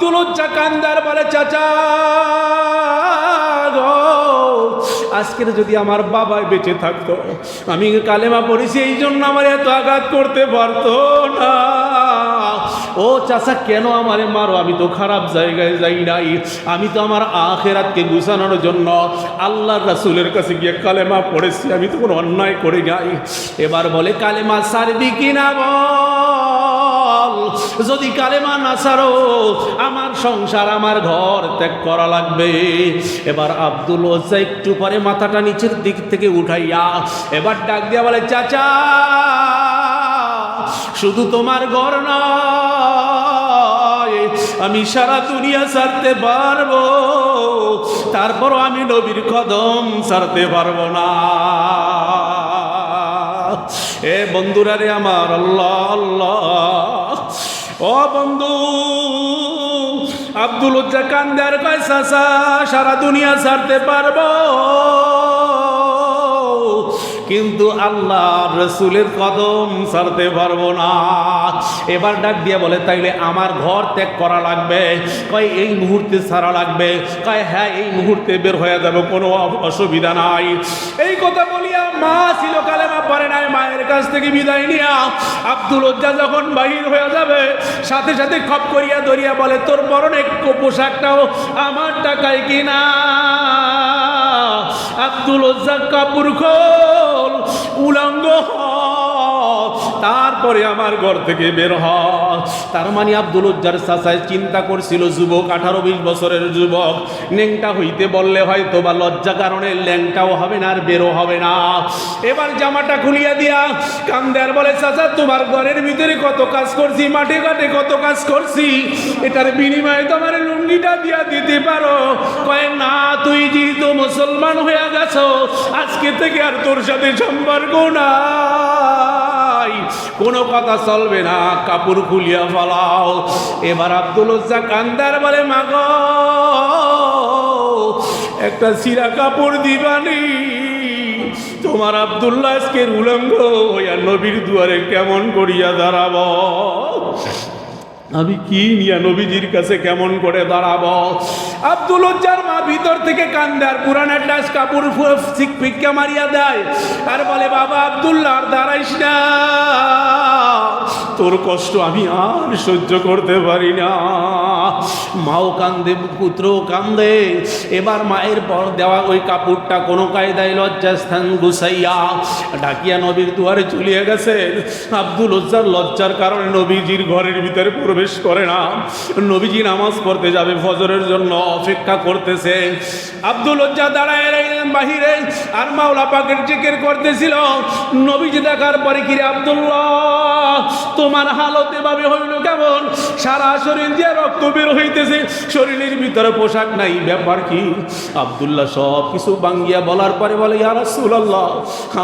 আব্দুল কান্দার বলে, চাচা আজকের যদি আমার বাবা বেঁচে থাকতো, আমি কালেমা পড়েছি, এই জন্য আমার এত আঘাত করতে পারতো না। ও চাচা, কেন আমারে মারো? আমি তো খারাপ জায়গায় যাই নাই। আমি তো আমার আখেরাতকে গুছানোর জন্য আল্লাহর রাসুলের কাছে গিয়ে কালেমা পড়েছি। আমি তো কোনো অন্যায় করে যাই এবার বলে, কালেমা সারবি কিনা বল? যদি কালেমা না সারো, আমার সংসার, আমার ঘর ত্যাগ করা লাগবে। এবার আব্দুল ওজ্জা একটু পরে মাথাটা নিচের দিক থেকে উঠাইয়া এবার ডাক দিয়া বলে, চাচা, শুধু তোমার ঘর নয়, আমি সারা দুনিয়া ছাড়তে পারব। তারপরও আমি নবীর কদম ছাড়তে পারব না। এ বন্ধুরা রে আমার, আল্লাহ আল্লাহ। ও বন্ধু, আব্দুল উজ্জা কান্দার কয় সারা দুনিয়া ছাড়তে পারব। কিন্তু আল্লাহ রসুলের কদম ছাড়তে পারব না। এবার ডাক দিয়ে বলে, তাইলে আমার ঘর ত্যাগ করা লাগবে? কয়, এই মুহূর্তে ছাড়া লাগবে। কয় হ্যাঁ এই মুহূর্তে বের হয়ে যাবে, কোনো অসুবিধা নাই। এই কথা বলিয়া মা ছিল কালেমা পারে নাই, মায়ের কাছ থেকে বিদায় নিয়া আব্দুল উজ্জা যখন বাহির হয়ে যাবে, সাথে সাথে খপ করিয়া ধরিয়া বলে, তোর পরনে পোশাকটাও আমার টাকায় কিনা আব্দুল উজ্জা কাপুর খোল, উলঙ্গ হ। তারপরে আমার ঘর থেকে বের হ। তার মানে আব্দুল উজ্জার চাচায় চিন্তা করছিল, যুবক, আঠারো বিশ বছরের যুবক, ন্যাংটা হইতে বললে হয়তো বা লজ্জা কারণে ল্যাংটাও হবে না আর বেরো হবে না। এবার জামাটা খুলিয়া দিয়া কান্দার বলে, চাচা, তোমার ঘরের ভিতরে কত কাজ করছি, মাঠে ঘাটে কত কাজ করছি? এটার বিনিময়ে তোমার লুঙ্গিটা দিয়া দিতে পারো। কয়, না, তুই যেহেতু মুসলমান হয়ে গেছো, আজকে থেকে আর তোর সাথে সম্পর্ক নাই কোনো কথা চলবে না, কাপড় খুলিয়া ফলাও। এবার আব্দুল কান্দার বলে, মাগ, একটা সিরা কাপড় দিবানি। তোমার আব্দুল্লাহ আজকের উলঙ্গ হইয়া নবীর দুয়ারে কেমন করিয়া দাঁড়াব? আমি কি নিয়া নবীজির কাছে কেমন করে দাঁড়াব? আব্দুল উজ্জার মা ভিতর থেকে কান্দার পুরান একটা কাপড় মারিয়া দেয়। আর বলে, বাবা আব্দুল্লাহ দাঁড়াইস না। তোর কষ্ট আমি আর সহ্য করতে পারি না। মাও কান্দে, পুত্রও কান্দে। এবার মায়ের পর দেওয়া ওই কাপড়টা কোনো কায়দায় লজ্জাস্থান গুছাইয়া ডাকিয়া নবীর দুয়ারে চলিয়ে গেছে। আব্দুল উজ্জার লজ্জার কারণে নবীজির ঘরের ভিতরে প্রবেশ করে না। নবীজি নামাজ পড়তে যাবে, ফজরের জন্য অপেক্ষা করতেছে। আব্দুল উজ্জা দাঁড়ায় বাহিরে আর মাওলা পাকের জিকির করতেছিল। নবীজি দেখার পরে কিরে আব্দুল্লাহ, তোমার হালত এভাবে হইল কেমন? সারা শরীর দিয়ে রক্ত বের হইতেছে। শরীরের ভিতরে পোশাক নাই, ব্যাপার কি? আব্দুল্লাহ সব কিছু বাঙ্গিয়া বলার পরে বলে, ইয়া রাসূলুল্লাহ,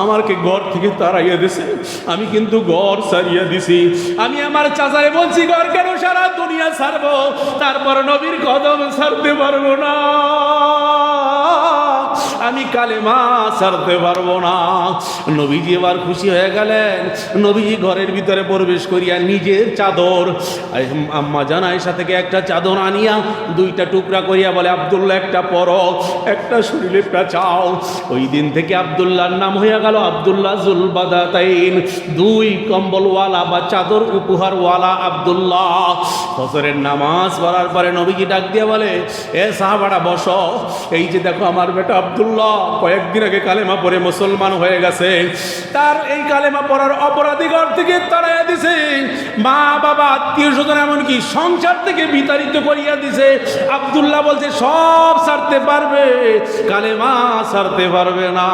আমারকে ঘর থেকে তাড়াইয়া দিছে। আমি কিন্তু ঘর সারিয়া দিছি। আমি আমার চাচারে বলছি ঘর কেন সারা দুনিয়া ছাড়বো? তারপর নবীর কদম ছাড়তে পারব না। আমি কালেমা ছাড়তে পারব না। নবীজি এবার খুশি হয়ে গেলেন। নবীজি ঘরের ভিতরে প্রবেশ করিয়া নিজের চাদর আম্মা জানাইসা থেকে একটা চাদর আনিয়া দুইটা টুকরা করিয়া বলে, আবদুল্লাহ, একটা পর, একটা শরীরে একটা চাও। ওই দিন থেকে আবদুল্লাহর নাম হইয়া গেল আবদুল্লাহ জুলবাদাতাইন। দুই কম্বলওয়ালা বা চাদর উপহারওয়ালা আবদুল্লাহ। ফসরের নামাজ পড়ার পরে নবীজি ডাক দিয়ে বলে, এ সাহাবাড়া বস। এই যে দেখো আমার বেটা আবদুল্লাহ কয়েকদিন আগে কালেমা পড়ে মুসলমান হয়ে গেছে। তার এই কালেমা পড়ার অপরাধী ঘর থেকে তাড়াইয়া দিছে। মা, বাবা আত্মীয় স্বজন এমনকি সংসার থেকে বিতাড়িত করিয়া দিছে। আবদুল্লাহ বলছে, সব ছাড়তে পারবে। কালেমা ছাড়তে পারবে না।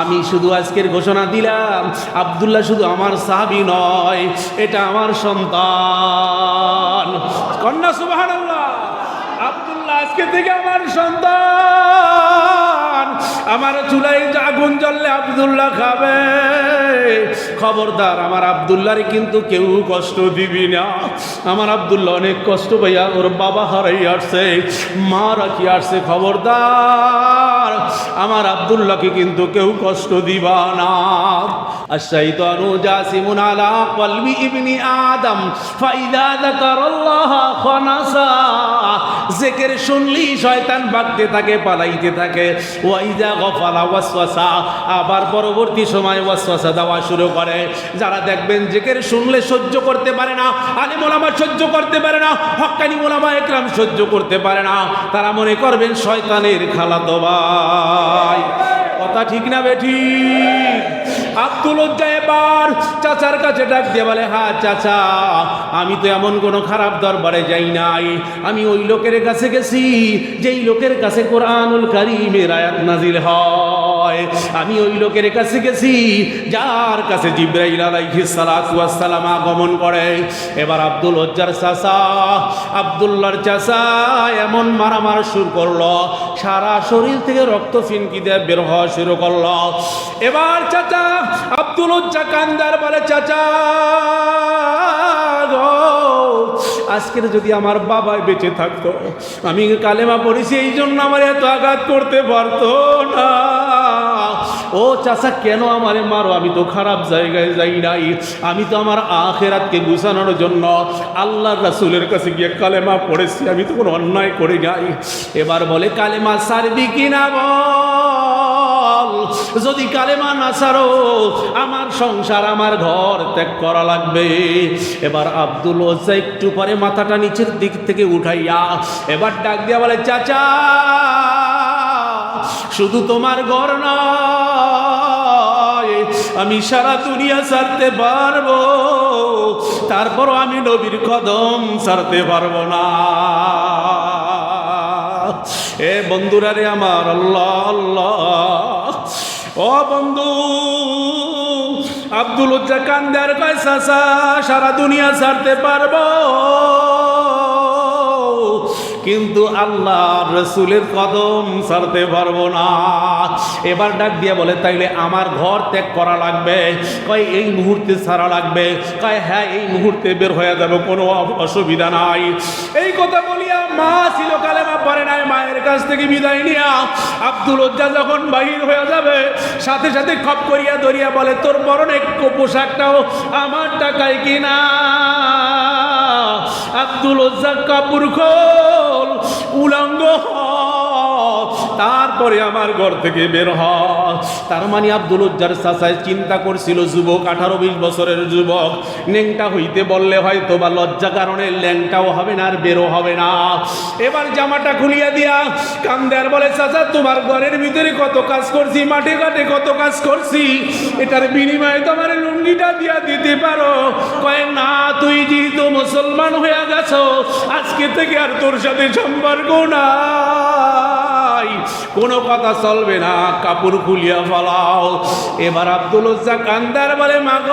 আমি শুধু আজকের ঘোষণা দিলাম, আবদুল্লাহ শুধু আমার সাহাবি নয়, এটা আমার সন্তান। কন্যা সুবাহ আব্দুল্লাহ আজকে থেকে আমার সন্তান। আমার চুলাই আগুন জ্বললে আবদুল্লাহ খাবে। খবরদার আমার আব্দুল্লাহরে কিন্তু কেউ কষ্ট দিবি না আমার আব্দুল্লাহ অনেক কষ্ট পাইয়া ওর বাবা হারাই আসছে মা রাখি আসছে খবরদার আমার আব্দুল্লাহকে কিন্তু কেউ কষ্ট দিবা না الشيطان جاسم على قلب ابن آدم فإذا ذكر الله خنسا জেকের শুনলি শয়তান বাগতে থাকে পালাইতে থাকে ওয়াইদা গফালা ওয়াসওয়াসা আবার পরবর্তী সময় ওয়াসওয়াসা দেওয়া শুরু করে যারা দেখবেন জেকের শুনলে সহ্য করতে পারে না, আলিম ওলামা সহ্য করতে পারে না হক্কানি ওলামা একরাম সহ্য করতে পারে না, তারা মনে করবেন শয়তানের খালাতো ভাই। কথা ঠিক না বেঠি আব্দুল উজ্জা এবার চাচার কাছে ডাক দিয়ে বলে হ্যাঁ চাচা, আমি তো এমন কোনো খারাপ দরবারে যাই নাই। আমি ওই লোকের কাছে গেছি, যেই লোকের কাছে কোরআনুল কারিমের আয়াত নাজিল হয়। আমি ওই লোকের কাছে গেছি, যার কাছে জিব্রাইল ওয়াস সালাম আগমন করে। এবার আব্দুল উজ্জার চাচা, আব্দুল্লাহর চাচা এমন মারামার শুরু করল, সারা শরীর থেকে রক্ত ফিনকি দিয়ে বের হওয়া শুরু করল। এবার চাচা, আব্দুল উজ্জা কান্দার বলে, চাচা আজকের যদি আমার বাবা বেঁচে থাকতো, আমি কালেমা পড়েছি এই জন্য আমার এত আঘাত করতে পারতো না। ও চাচা, কেন আমারে মারো? আমি তো খারাপ জায়গায় যাই নাই। আমি তো আমার আখেরাতকে গুছানোর জন্য আল্লাহর রাসুলের কাছে গিয়ে কালেমা পড়েছি, আমি তো কোনো অন্যায় করে যাই এবার বলে, কালেমা সারবি কিনা বল? যদি কালেমা না সারো আমার সংসার, আমার ঘর ত্যাগ করা লাগবে। এবার আব্দুল ওজা একটু পরে মাথাটা নিচের দিক থেকে উঠাইয়া এবার ডাক দিয়া বলে, চাচা, শুধু তোমার ঘর নয়, আমি সারা দুনিয়া ছাড়তে পারব। তারপরও আমি নবীর কদম ছাড়তে পারব না। এ বন্ধুরা রে আমার, আল্লাহ আল্লাহ। ও বন্ধু, আব্দুল উজ্জা কান্দার কয়, চাচা, সারা দুনিয়া ছাড়তে পারব। কিন্তু আল্লাহ রসুলের কদম ছাড়তে পারব না। এবার ডাক দিয়ে বলে, তাইলে আমার ঘর ত্যাগ করা লাগবে? কয়, এই মুহূর্তে ছাড়া লাগবে। কয় হ্যাঁ এই মুহূর্তে বের হয়ে যাবে, কোনো অসুবিধা নাই। এই কথা বলিয়া মা ছিল কালেমা পরে নাই, মায়ের কাছ থেকে বিদায় নিয়া আব্দুল উজ্জা যখন বাহির হয়ে যাবে, সাথে সাথে খপ করিয়া ধরিয়া বলে, তোর বরণ এক পোশাকটাও আমার টাকায় কিনা আব্দুল উজ্জা কাপুর খোল, উলঙ্গ হ। তারপরে আমার ঘর থেকে বের হ। তার মানে আব্দুল উজ্জার চাচায় চিন্তা করছিল, যুবক, আঠারো বিশ বছরের যুবক ন্যাংটা হইতে বললে হয়তো বা লজ্জা কারণে ল্যাংটাও হবে না আর বেরো হবে না। এবার জামাটা খুলিয়া দিয়া কান্দার বলে, চাচা, তোমার ঘরের ভিতরে কত কাজ করছি, মাঠে ঘাটে কত কাজ করছি? এটার বিনিময়ে তোমার লুঙ্গিটা দিয়া দিতে পারো। কয়, না, তুই যেহেতু মুসলমান হয়ে গেছো, আজকে থেকে আর তোর সাথে সম্পর্ক নাই। কোনো কথা চলবে না, কাপড় খুলিয়া ফলাও। এবার আব্দুল কান্দার বলে, মাগ,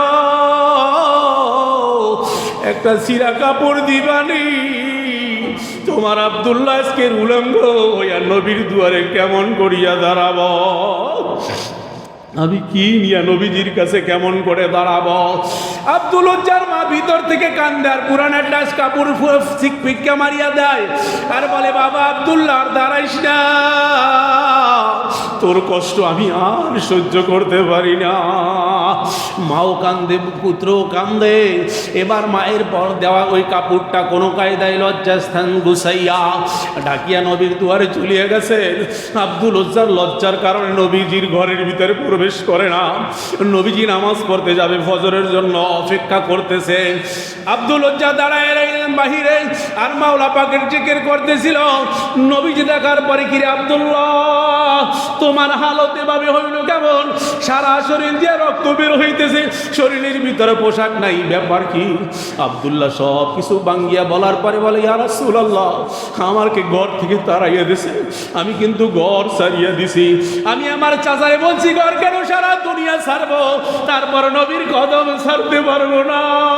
একটা সিরা কাপড় দিবানি। তোমার আব্দুল্লাহ আজকের উলঙ্গ হইয়া নবীর দুয়ারে কেমন করিয়া দাঁড়াব? আমি কি নিয়া নবীজির কাছে কেমন করে দাঁড়াব? আব্দুল উজ্জার ভিতর থেকে কান্দে আর পুরানের ডাস কাপড় ফিক্কা মারিয়া দেয়। আর বলে, বাবা আব্দুল্লাহ, আর দাঁড়াইস না। তোর কষ্ট আমি আর সহ্য করতে পারি না। মাও কান্দে, পুত্রও কান্দে। এবার মায়ের পর দেওয়া ওই কাপড়টা কোনো কায়দায় লজ্জাস্থান গুছাইয়া ডাকিয়া নবীর দুয়ারে চলিয়ে গেছে। আব্দুল উজ্জার লজ্জার কারণে নবীজির ঘরের ভিতরে প্রবেশ করে না। নবীজি নামাজ পড়তে যাবে ফজরের জন্য, অপেক্ষা করতেছে। আব্দুল উজ্জা দাঁড়ায় রইলেন বাহিরে আর মাওলা পাকের জিকির করতেছিল। নবীজি দেখার পরে, কিরে আব্দুল্লাহ, তোমার হালত এভাবে হইল কেমন? সারা শরীর দিয়ে রক্ত বের হইতেছে। শরীরের ভিতরে পোশাক নাই, ব্যাপার কি? আব্দুল্লাহ সব কিছু বাঙ্গিয়া বলার পরে বলে, ইয়া রাসূলুল্লাহ, আমারকে ঘর থেকে তাড়াইয়া দিছে। আমি কিন্তু ঘর সারিয়া দিছি। আমি আমার চাচারে বলছি, ঘর কেন সারা দুনিয়া ছাড়বো? তারপর নবীর কদম ছাড়তে পারব না।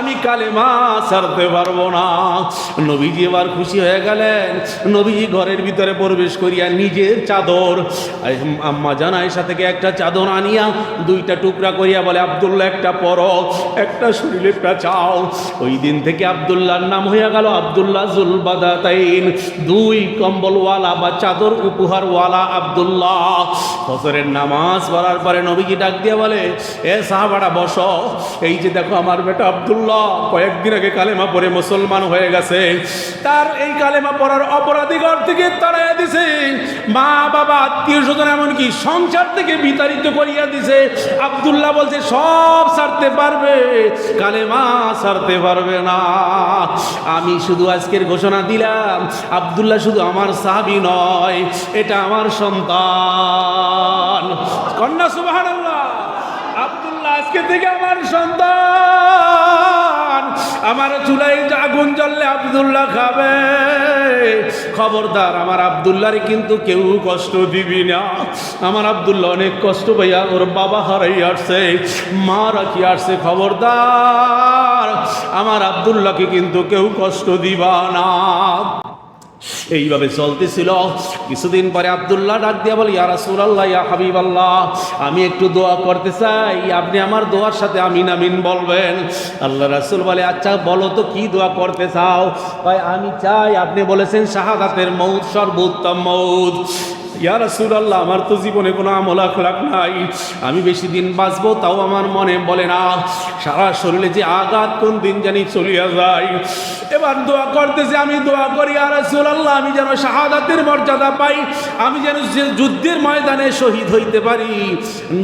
আমি কালেমা ছাড়তে পারব না। নবীজি এবার খুশি হয়ে গেলেন। নবীজি ঘরের ভিতরে প্রবেশ করিয়া নিজের চাদর আম্মা জানাইশা থেকে একটা চাদর আনিয়া দুইটা টুকরা করিয়া বলে, আবদুল্লাহ, একটা পর, একটা শরীরেরটা চাও ওই দিন থেকে আবদুল্লাহর নাম হইয়া গেল আবদুল্লাহ জুলবাদাতাইন। দুই কম্বলওয়ালা বা চাদর উপহারওয়ালা আবদুল্লাহ। ফসরের নামাজ পড়ার পরে নবীজি ডাক দিয়ে বলে, এ সাহাবাড়া বস। এই যে দেখো আমার বেটা আবদুল্লাহ কয়েকদিন আগে কালেমা পড়ে মুসলমান হয়ে গেছে। তার এই কালেমা পড়ার অপরাধী ঘর থেকে তাড়াইয়া দিছে। মা, বাবা, আত্মীয় স্বজন এমনকি সংসার থেকে বিতাড়িত করিয়া দিছে। আবদুল্লাহ বলছে, সব ছাড়তে পারবে। কালেমা ছাড়তে পারবে না। আমি শুধু আজকের ঘোষণা দিলাম, আবদুল্লাহ শুধু আমার সাহাবি নয়, এটা আমার সন্তান। কন্যা সুবাহ আজকে থেকে আমার সন্তান। আমার চুলাই আগুন জ্বললে আব্দুল্লাহ খাবে। খবরদার, আমার আব্দুল্লাহর কিন্তু কেউ কষ্ট দিবি না। আমার আব্দুল্লাহ অনেক কষ্ট পাইয়া ওর বাবা হারাই আসছে, মা রাখি আসছে, খবরদার। আমার আব্দুল্লাহকে কিন্তু কেউ কষ্ট দিবা না। এইভাবে চলতেছিল। কিছুদিন পরে আবদুল্লাহ ডাক দিয়া বলি, ইয়া রাসূলুল্লাহ, ইয়া হাবিব আল্লাহ আমি একটু দোয়া করতে চাই। আপনি আমার দোয়ার সাথে আমিন আমিন বলবেন। আল্লাহ রাসূল বলে আচ্ছা বলো তো, কি দোয়া করতে চাও? ভাই আমি চাই, আপনি বলেছেন শাহাদাতের মৌত, সর্বোত্তম মৌত। ইয়া রাসূলুল্লাহ, আমার তো জীবনে কোনো আমল আখলাক নাই। আমি বেশি দিন বাঁচবো, তাও আমার মনে বলে না। সারা শরীরে যে আঘাত, কোন দিন জানি চলিয়া যায়। এবার দোয়া করতেছে, আমি দোয়া করি আর রাসূলুল্লাহ, আমি যেন শাহাদাতের মর্যাদা পাই, আমি যেন যুদ্ধের ময়দানে শহীদ হইতে পারি।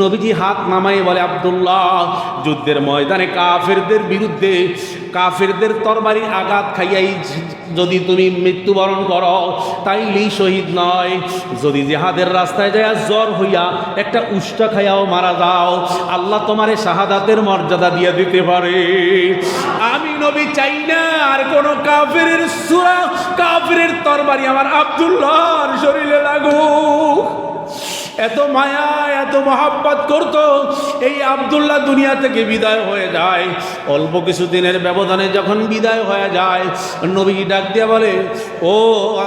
নবীজি হাত নামাই বলে, আব্দুল্লাহ, যুদ্ধের ময়দানে কাফেরদের বিরুদ্ধে কাফেরদের তরবারি আঘাত খাইয়াই যদি তুমি মৃত্যুবরণ করো তাইলেই শহীদ নয়। যদি জেহাদের রাস্তায় যায় জ্বর হইয়া একটা উষ্টা খাইয়াও মারা যাও, আল্লাহ তোমারে শাহাদাতের মর্যাদা দিয়ে দিতে পারে। আমি নবী চাই না আর কোন কাফের সুরা কাফের তরবারি আমার আব্দুল্লাহর শরীরে এত মায়া, এত মহাব্বত করতো, এই আবদুল্লাহ দুনিয়া থেকে বিদায় হয়ে যায়। অল্প কিছু দিনের ব্যবধানে যখন বিদায় হয়ে যায়, নবী ডাক দিয়ে বলে, ও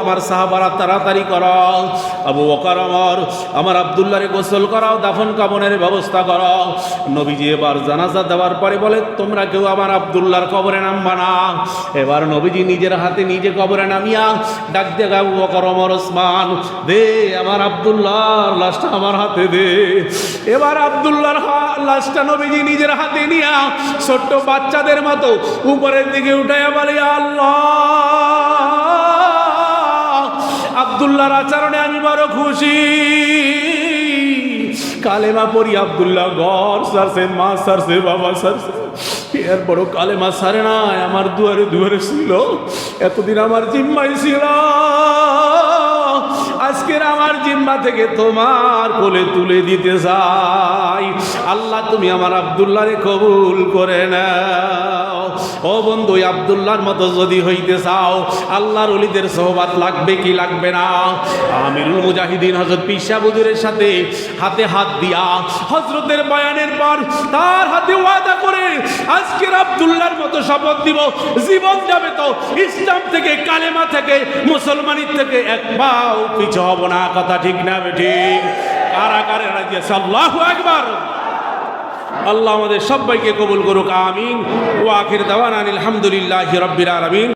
আমার সাহাবারা, তাড়াতাড়ি করাও। আবু বকর আমার আমার আবদুল্লাহরে গোসল করাও, দাফন কামনের ব্যবস্থা করাও। নবীজি এবার জানাজা দেওয়ার পরে বলে, তোমরা কেউ আমার আবদুল্লাহর কবরে নামবা না। এবার নবীজি নিজের হাতে নিজে কবরে নামিয়া ডাক দিয়ে, আবু অমর ওসমান দে আমার আবদুল্লাহর লাশটা আমার হাতে দে। এবার আবদুল্লাহর হা- লাশটা নবীজি নিজের হাতে নিয়া ছোট্ট বাচ্চাদের মতো উপরের দিকে উঠাইয়া বলে, আল্লাহ! আবদুল্লাহর আচরণে আমি বড় খুশি। কালেমা পড়ি, আবদুল্লাহ, ঘর সারছে, মা সারছে, বাবা সারছে। এরপরও কালেমা সারে নাই, আমার দুয়ারে দুয়ারে ছিল, এতদিন আমার জিম্মাই ছিল আজকের আমার জিম্মা থেকে তোমার কোলে তুলে দিতে যাই আল্লাহ, তুমি আমার আবদুল্লাহরে কবুল করে নাও। ও বন্ধু ওই আবদুল্লাহর মতো যদি হইতে চাও, আল্লাহর অলিদের সোহবাত লাগবে কি লাগবে না? আমিরুল মুজাহিদিন হজরত পিসা বুজুরের সাথে হাতে হাত দিয়া হজরতের বয়ানের পর তার হাতে ওয়াদা করে আজকের আবদুল্লাহর মতো শপথ দিব। জীবন যাবে তো ইসলাম থেকে, কালেমা থেকে, মুসলমানির থেকে এক পাও পিছু হব না। কথা ঠিক না বেঠি কারাগারে রাজিয়েছে আল্লাহু একবার আল্লাহ আমাদের সবাইকে কবুল করুক আমিন। ও আখির দাওয়ান আলহামদুলিল্লাহ রব্বিল আলামিন।